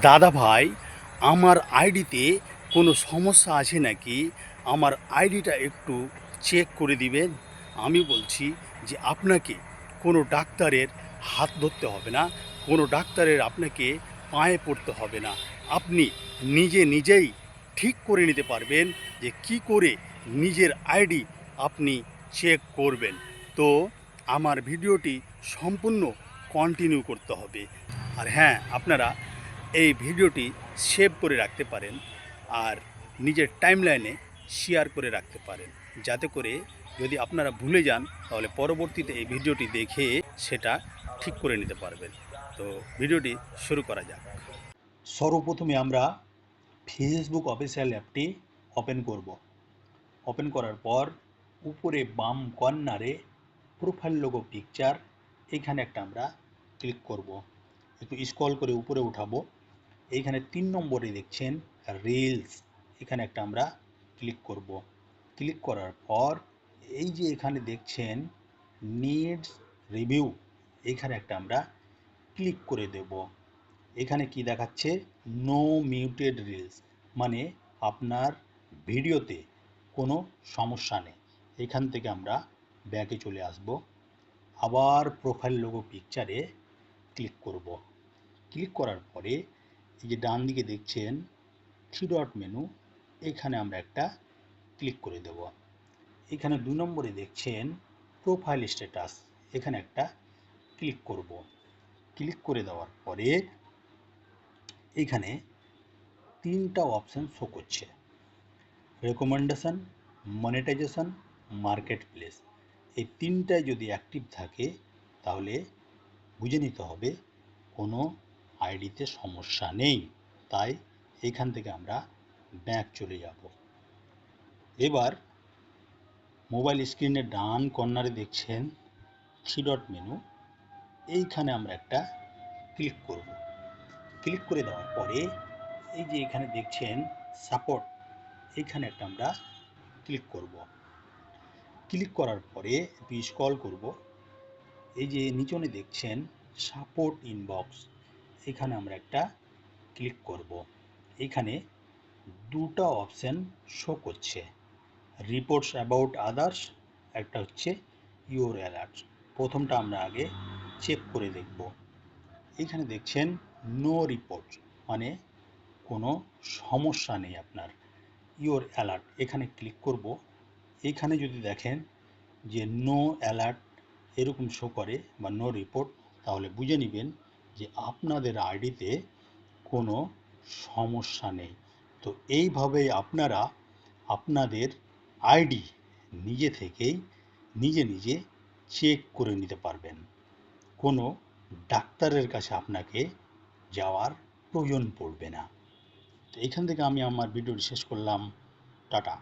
দাদা ভাই আমার আইডিতে কোনো সমস্যা আছে নাকি? আমার আইডিটা একটু চেক করে দিবেন। আমি বলছি যে আপনাকে কোনো ডাক্তারের হাত ধরতে হবে না, কোনো ডাক্তারের আপনাকে পায়ে পড়তে হবে না। আপনি নিজে নিজেই ঠিক করে নিতে পারবেন যে কি করে নিজের আইডি আপনি চেক করবেন। তো আমার ভিডিওটি সম্পূর্ণ কন্টিনিউ করতে হবে। আর হ্যাঁ আপনারা এই ভিডিওটি সেভ করে রাখতে পারেন আর নিজের টাইমলাইনে শেয়ার করে রাখতে পারেন। যাতে করে যদি আপনারা ভুলে যান, তাহলে পরবর্তীতে এই ভিডিওটি দেখে সেটা ঠিক করে নিতে পারবেন। তো ভিডিওটি শুরু করা যাক। সর্বপ্রথমে আমরা ফেসবুক অফিসিয়াল অ্যাপটি ওপেন করব। ওপেন করার পর উপরে বাম কর্নারে প্রোফাইল লোগো পিকচার এইখানে একটা আমরা ক্লিক করব। একটু স্ক্রল করে উপরে উঠাবো। এইখানে তিন নম্বরে দেখছেন রিলস এখানে একটা আমরা ক্লিক করব। ক্লিক করার পর এই যে এখানে দেখছেন নিডস রিভিউ এখানে একটা আমরা ক্লিক করে দেব। এখানে কি দেখাচ্ছে? নো মিউটেড রিলস মানে আপনার ভিডিওতে কোনো সমস্যা নেই। এখান থেকে আমরা ব্যাকে চলে আসব। আবার প্রোফাইল লোগো পিকচারে ক্লিক করব। ক্লিক করার পরে এই যে ডান দিকে দেখছেন থ্রি ডট মেনু এখানে আমরা একটা ক্লিক করে দেব। এখানে দু নম্বরে দেখছেন প্রোফাইল স্ট্যাটাস এখানে একটা ক্লিক করব। ক্লিক করে দেওয়ার পরে এখানে তিনটা অপশান শো করছে। রেকমেন্ডেশন মনিটাইজেশন মার্কেট প্লেস এই তিনটায় যদি অ্যাক্টিভ থাকে, তাহলে বুঝে নিতে হবে কোনো আইডিতে সমস্যা নেই। তাই এইখান থেকে আমরা ব্যাক চলে যাব। এবার মোবাইল স্ক্রিনের ডান কর্নারে দেখছেন থ্রি ডট মেনু এইখানে আমরা একটা ক্লিক করব। ক্লিক করে দেওয়ার পরে এই যে এখানে দেখছেন সাপোর্ট এইখানে একটা আমরা ক্লিক করব। ক্লিক করার পরে স্ক্রল করব। এই যে নিচনে দেখছেন সাপোর্ট ইনবক্স এখানে আমরা একটা ক্লিক করব। এখানে দুটো অপশান শো করছে। রিপোর্টস অ্যাবাউট আদার্স একটা হচ্ছে ইউর অ্যালার্ট প্রথমটা আমরা আগে চেক করে দেখব। এখানে দেখছেন নো রিপোর্ট মানে কোনো সমস্যা নেই আপনার। ইওর অ্যালার্ট এখানে ক্লিক করব। এখানে যদি দেখেন যে নো অ্যালার্ট এরকম শো করে বা নো রিপোর্ট তাহলে বুঝে নেবেন যে আপনাদের আইডিতে কোনো সমস্যা নেই। তো এইভাবেই আপনারা আপনাদের আইডি নিজে থেকেই নিজে নিজে চেক করে নিতে পারবেন। কোনো ডাক্তারের কাছে আপনাকে যাওয়ার প্রয়োজন পড়বে না। তো এখান থেকে আমি আমার ভিডিওটি শেষ করলাম। টাটা।